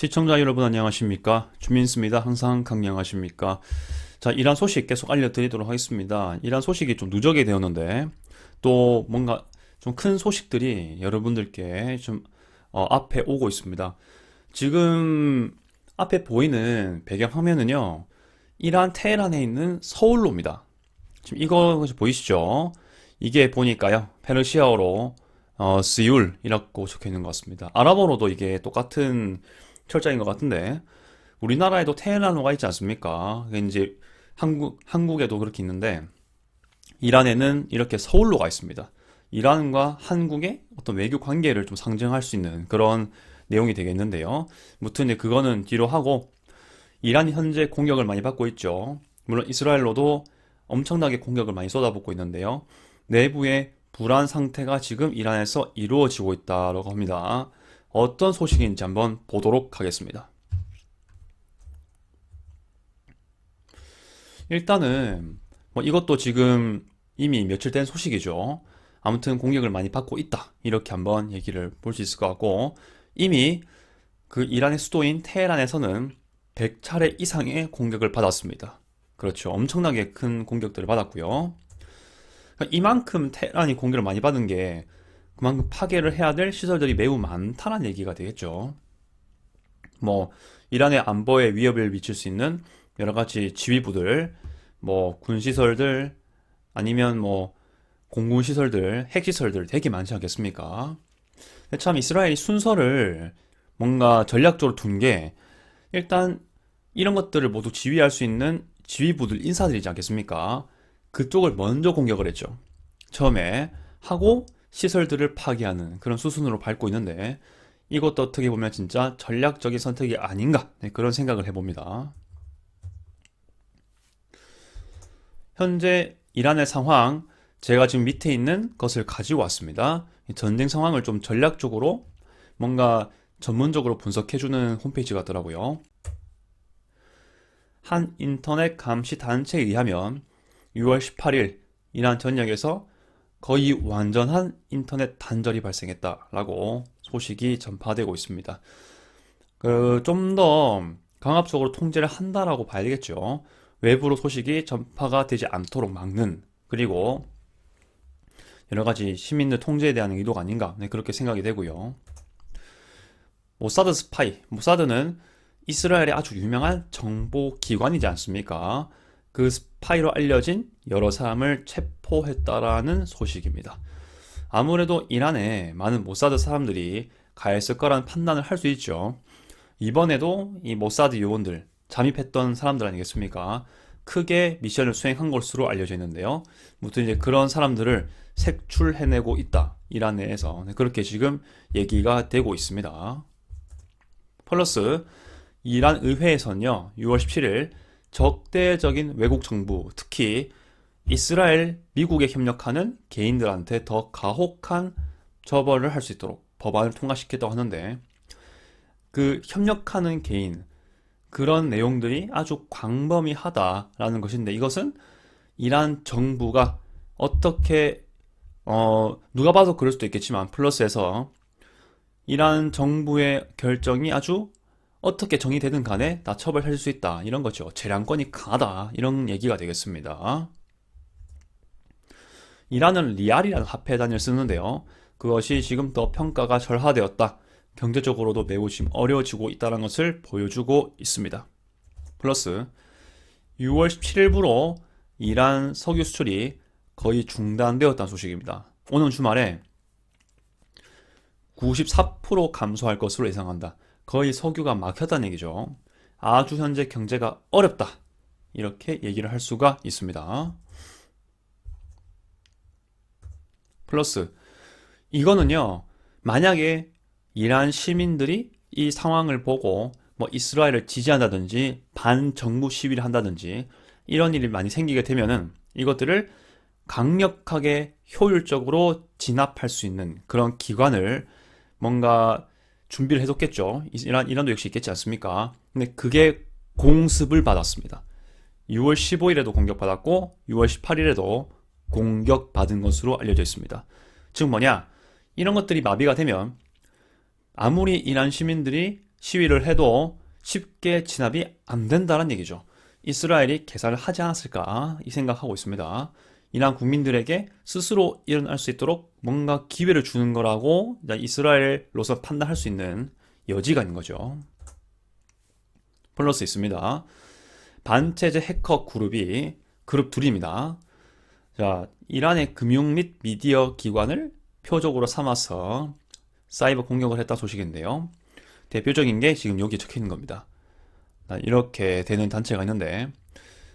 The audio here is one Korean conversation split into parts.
시청자 여러분 안녕하십니까? 주민수입니다. 항상 강령하십니까? 자, 이란 소식 계속 알려드리도록 하겠습니다. 이란 소식이 좀 누적이 되었는데 또 뭔가 좀 큰 소식들이 여러분들께 좀 어, 앞에 오고 있습니다. 지금 앞에 보이는 배경 화면은요. 이란 테헤란에 있는 서울로입니다. 지금 이거 보이시죠? 이게 보니까요. 페르시아어로 어, 스율이라고 적혀 있는 것 같습니다. 아랍어로도 이게 똑같은 철자인 것 같은데 우리나라에도 테헤란어가 있지 않습니까? 이제 한국 한국에도 그렇게 있는데 이란에는 이렇게 서울로가 있습니다. 이란과 한국의 어떤 외교 관계를 좀 상징할 수 있는 그런 내용이 되겠는데요. 무튼 이제 그거는 뒤로 하고 이란이 현재 공격을 많이 받고 있죠. 물론 이스라엘로도 엄청나게 공격을 많이 쏟아붓고 있는데요. 내부의 불안 상태가 지금 이란에서 이루어지고 있다고 합니다. 어떤 소식인지 한번 보도록 하겠습니다. 일단은 뭐 이것도 지금 이미 며칠 된 소식이죠. 아무튼 공격을 많이 받고 있다. 이렇게 한번 얘기를 볼 수 있을 것 같고 이미 그 이란의 수도인 테헤란에서는 100차례 이상의 공격을 받았습니다. 그렇죠. 엄청나게 큰 공격들을 받았고요. 그러니까 이만큼 테헤란이 공격을 많이 받은 게 그만큼 파괴를 해야 될 시설들이 매우 많다는 얘기가 되겠죠. 뭐 이란의 안보에 위협을 미칠 수 있는 여러 가지 지휘부들, 뭐 군시설들 아니면 뭐 공군 시설들, 핵 시설들 되게 많지 않겠습니까? 참 이스라엘이 순서를 뭔가 전략적으로 둔 게 일단 이런 것들을 모두 지휘할 수 있는 지휘부들 인사들이지 않겠습니까? 그쪽을 먼저 공격을 했죠. 처음에 하고 시설들을 파괴하는 그런 수순으로 밟고 있는데 이것도 어떻게 보면 진짜 전략적인 선택이 아닌가 네, 그런 생각을 해봅니다. 현재 이란의 상황 제가 지금 밑에 있는 것을 가지고 왔습니다. 전쟁 상황을 좀 전략적으로 뭔가 전문적으로 분석해주는 홈페이지 같더라고요. 한 인터넷 감시 단체에 의하면 6월 18일 이란 전역에서 거의 완전한 인터넷 단절이 발생했다라고 소식이 전파되고 있습니다. 그, 좀 더 강압적으로 통제를 한다라고 봐야 되겠죠. 외부로 소식이 전파가 되지 않도록 막는, 그리고 여러 가지 시민들 통제에 대한 의도가 아닌가, 네, 그렇게 생각이 되고요. 모사드 스파이, 모사드는 이스라엘의 아주 유명한 정보 기관이지 않습니까? 그 스파이로 알려진 여러 사람을 체포했다라는 소식입니다. 아무래도 이란에 많은 모사드 사람들이 가 있을 거라는 판단을 할 수 있죠. 이번에도 이 모사드 요원들, 잠입했던 사람들 아니겠습니까? 크게 미션을 수행한 것으로 알려져 있는데요. 무튼 이제 그런 사람들을 색출해내고 있다. 이란 내에서. 네, 그렇게 지금 얘기가 되고 있습니다. 플러스 이란 의회에서는요. 6월 17일 적대적인 외국 정부, 특히 이스라엘, 미국에 협력하는 개인들한테 더 가혹한 처벌을 할 수 있도록 법안을 통과시켰다고 하는데 그 협력하는 개인 그런 내용들이 아주 광범위하다라는 것인데 이것은 이란 정부가 어떻게 어 누가 봐도 그럴 수도 있겠지만 플러스에서 이란 정부의 결정이 아주 어떻게 정의되든 간에 다 처벌할 수 있다. 이런 거죠. 재량권이 강하다. 이런 얘기가 되겠습니다. 이란은 리알이라는 화폐 단위를 쓰는데요. 그것이 지금 더 평가가 절하되었다. 경제적으로도 매우 지금 어려워지고 있다는 것을 보여주고 있습니다. 플러스 6월 17일부로 이란 석유 수출이 거의 중단되었다는 소식입니다. 오는 주말에 94% 감소할 것으로 예상한다. 거의 석유가 막혔다는 얘기죠. 아주 현재 경제가 어렵다. 이렇게 얘기를 할 수가 있습니다. 플러스 이거는요. 만약에 이란 시민들이 이 상황을 보고 뭐 이스라엘을 지지한다든지 반정부 시위를 한다든지 이런 일이 많이 생기게 되면은 이것들을 강력하게 효율적으로 진압할 수 있는 그런 기관을 뭔가 준비를 해뒀겠죠. 이란, 이란도 역시 있겠지 않습니까? 근데 그게 공습을 받았습니다. 6월 15일에도 공격받았고 6월 18일에도 공격받은 것으로 알려져 있습니다. 즉 뭐냐? 이런 것들이 마비가 되면 아무리 이란 시민들이 시위를 해도 쉽게 진압이 안 된다는 얘기죠. 이스라엘이 계산을 하지 않았을까 이 생각하고 있습니다. 이란 국민들에게 스스로 일어날 수 있도록 뭔가 기회를 주는 거라고 이스라엘로서 판단할 수 있는 여지가 있는 거죠. 플러스 있습니다. 반체제 해커 그룹이 그룹 둘입니다. 자, 이란의 금융 및 미디어 기관을 표적으로 삼아서 사이버 공격을 했다 소식인데요. 대표적인 게 지금 여기 적혀 있는 겁니다. 이렇게 되는 단체가 있는데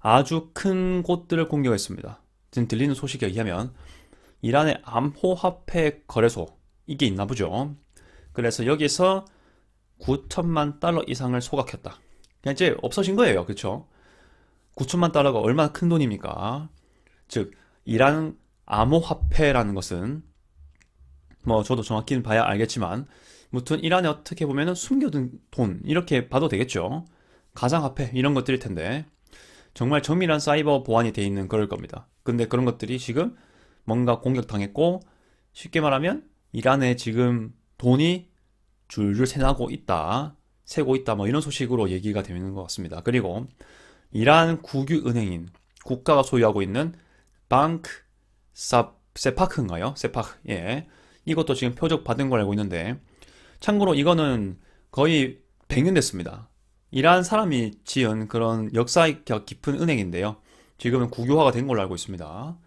아주 큰 곳들을 공격했습니다. 지금 들리는 소식에 의하면 이란의 암호화폐 거래소 이게 있나 보죠. 그래서 여기서 9천만 달러 이상을 소각했다. 그냥 이제 없어진 거예요. 그렇죠? 9천만 달러가 얼마나 큰 돈입니까? 즉 이란 암호화폐라는 것은 뭐 저도 정확히는 봐야 알겠지만 무튼 이란에 어떻게 보면 숨겨둔 돈 이렇게 봐도 되겠죠. 가상화폐 이런 것들일 텐데 정말 정밀한 사이버 보안이 돼 있는 그럴 겁니다. 근데 그런 것들이 지금 뭔가 공격당했고 쉽게 말하면 이란에 지금 돈이 줄줄 새나고 있다, 새고 있다 뭐 이런 소식으로 얘기가 되는 것 같습니다. 그리고 이란 국유 은행인 국가가 소유하고 있는 방크 사 세파크인가요? 세파크 예 이것도 지금 표적 받은 걸 알고 있는데 참고로 이거는 거의 100년 됐습니다. 이란 사람이 지은 그런 역사 깊은 은행인데요. 지금은 국유화가 된 걸로 알고 있습니다.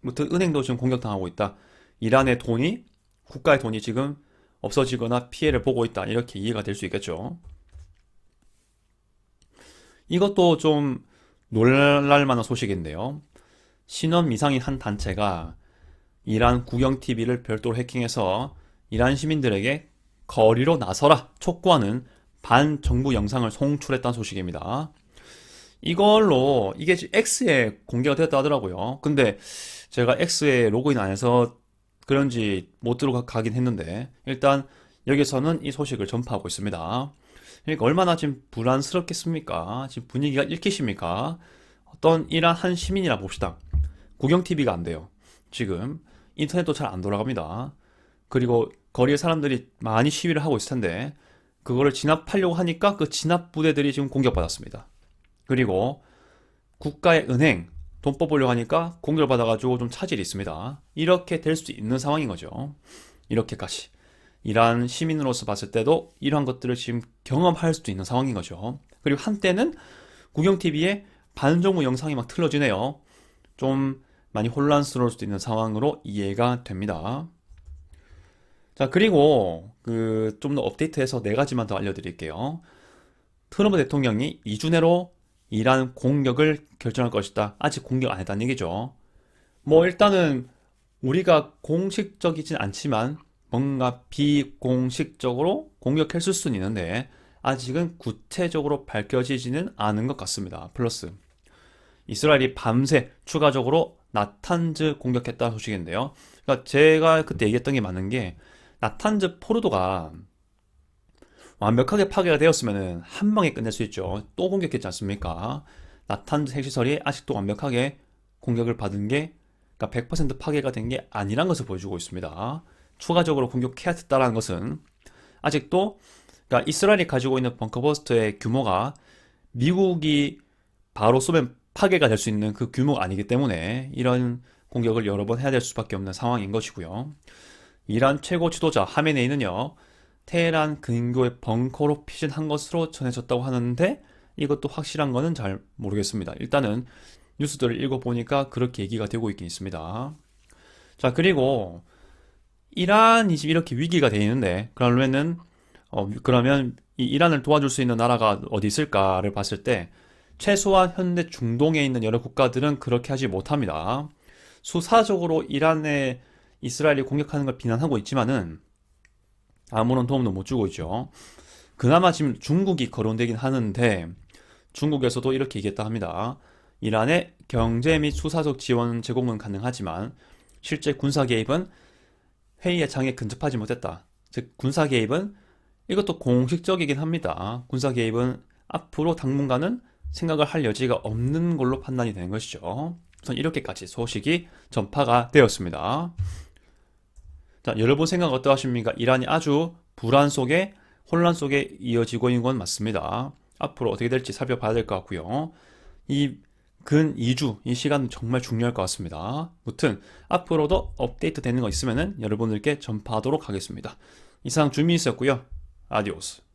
무튼 은행도 지금 공격당하고 있다. 이란의 돈이 국가의 돈이 지금 없어지거나 피해를 보고 있다. 이렇게 이해가 될 수 있겠죠. 이것도 좀 놀랄 만한 소식인데요. 신원 미상인 한 단체가 이란 국영 TV를 별도로 해킹해서 이란 시민들에게 거리로 나서라 촉구하는 반정부 영상을 송출했다는 소식입니다. 이걸로 이게 X에 공개가 됐다 하더라고요. 근데 제가 X에 로그인 안 해서 그런지 못 들어가긴 했는데 일단 여기서는 이 소식을 전파하고 있습니다. 그러니까 얼마나 지금 불안스럽겠습니까? 지금 분위기가 읽히십니까? 어떤 이란 한 시민이라 봅시다. 국영 TV가 안 돼요. 지금 인터넷도 잘 안 돌아갑니다. 그리고 거리에 사람들이 많이 시위를 하고 있을 텐데 그거를 진압하려고 하니까 그 진압 부대들이 지금 공격받았습니다. 그리고 국가의 은행 돈 뽑으려고 하니까 공격을 받아가지고 좀 차질이 있습니다. 이렇게 될 수 있는 상황인 거죠. 이렇게까지. 이란 시민으로서 봤을 때도 이러한 것들을 지금 경험할 수도 있는 상황인 거죠. 그리고 한때는 국영TV에 반정부 영상이 막 틀어지네요. 좀 많이 혼란스러울 수도 있는 상황으로 이해가 됩니다. 자, 그리고 그 좀 더 업데이트해서 네 가지만 더 알려드릴게요. 트럼프 대통령이 2주 내로 이란 공격을 결정할 것이다. 아직 공격 안 했다는 얘기죠. 뭐 일단은 우리가 공식적이진 않지만 뭔가 비공식적으로 공격했을 수는 있는데 아직은 구체적으로 밝혀지지는 않은 것 같습니다. 플러스 이스라엘이 밤새 추가적으로 나탄즈 공격했다는 소식인데요. 그러니까 제가 그때 얘기했던 게 맞는 게 나탄즈 포르도가 완벽하게 파괴가 되었으면 한 방에 끝낼 수 있죠. 또 공격했지 않습니까? 나탄즈 핵시설이 아직도 완벽하게 공격을 받은 게 그러니까 100% 파괴가 된 게 아니란 것을 보여주고 있습니다. 추가적으로 공격해야 했다라는 것은 아직도 그러니까 이스라엘이 가지고 있는 벙커버스터의 규모가 미국이 바로 쏘면 파괴가 될 수 있는 그 규모가 아니기 때문에 이런 공격을 여러 번 해야 될 수밖에 없는 상황인 것이고요. 이란 최고 지도자 하메네이는요, 테헤란 근교의 벙커로 피신한 것으로 전해졌다고 하는데 이것도 확실한 거는 잘 모르겠습니다. 일단은 뉴스들을 읽어보니까 그렇게 얘기가 되고 있긴 있습니다. 자, 그리고 이란이 지금 이렇게 위기가 돼 있는데 그러면은 어, 그러면 이 이란을 도와줄 수 있는 나라가 어디 있을까를 봤을 때 최소한 현대 중동에 있는 여러 국가들은 그렇게 하지 못합니다. 수사적으로 이란에 이스라엘이 공격하는 걸 비난하고 있지만은 아무런 도움도 못 주고 있죠. 그나마 지금 중국이 거론되긴 하는데 중국에서도 이렇게 얘기했다 합니다. 이란의 경제 및 수사적 지원 제공은 가능하지만 실제 군사 개입은 회의의 장에 근접하지 못했다. 즉 군사 개입은 이것도 공식적이긴 합니다. 군사 개입은 앞으로 당분간은 생각을 할 여지가 없는 걸로 판단이 되는 것이죠. 우선 이렇게까지 소식이 전파가 되었습니다. 자, 여러분 생각 어떠하십니까? 이란이 아주 불안 속에 혼란 속에 이어지고 있는 건 맞습니다. 앞으로 어떻게 될지 살펴봐야 될 것 같고요. 이 근 2주 이 시간은 정말 중요할 것 같습니다. 무튼 앞으로도 업데이트 되는 거 있으면은 여러분들께 전파하도록 하겠습니다. 이상 주미 있었고요. 아디오스.